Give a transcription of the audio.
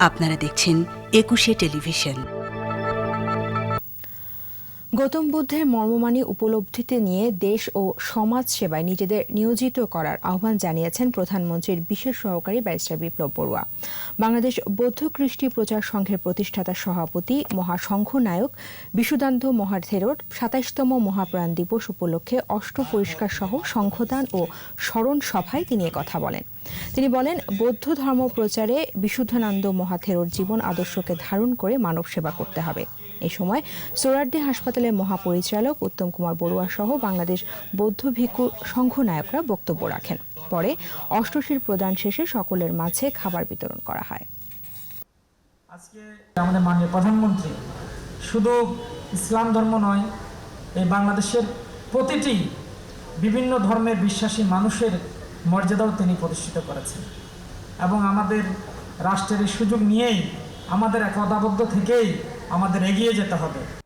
আপনারা দেখছেন একুশে টেলিভিশন। গৌতম বুদ্ধের মর্মমানী উপলব্ধিতে নিয়ে দেশ ও সমাজ সেবায় নিজেদের নিয়োজিত করার আহ্বান জানিয়েছেন প্রধানমন্ত্রীর বিশেষ সহকারী ব্যারিস্টার বিপ্লব বড়ুয়া। বাংলাদেশ বৌদ্ধ কৃষ্টি প্রচার সংঘের প্রতিষ্ঠাতা সভাপতি, মহাসংঘ নায়ক বিশুদান্ত মহাথেরোর সাতাইশতম মহাপ্রাণ দিবস উপলক্ষে অষ্ট পরিষ্কার সহ সংঘদান ও স্মরণ সভায় তিনি কথা বলেন। তিনি বলেন, বৌদ্ধ ধর্ম প্রচারে বিশুদ্ধানন্দ মহাথেরোর জীবন আদর্শকে ধারণ করে মানব সেবা করতে হবে। এ সময় সোরারডি হাসপাতালের মহাপরিচালক উত্তম কুমার বড়ুয়া সহ বাংলাদেশ বৌদ্ধ ভিক্ষু সংঘ নায়করা বক্তব্য রাখেন। পরে অষ্টশীর প্রদান শেষে সকলের মাঝে খাবার বিতরণ করা হয়। আজকে আমাদের মাননীয় প্রধানমন্ত্রী শুধু ইসলাম ধর্ম নয়, এই বাংলাদেশের প্রতিটি বিভিন্ন ধর্মের বিশ্বাসী মানুষের মর্যাদাও তিনি প্রতিষ্ঠিত করেছেন। এবং আমাদের রাষ্ট্রের এই সুযোগ নিয়েই আমাদের একতাবদ্ধ থেকেই আমাদের এগিয়ে যেতে হবে।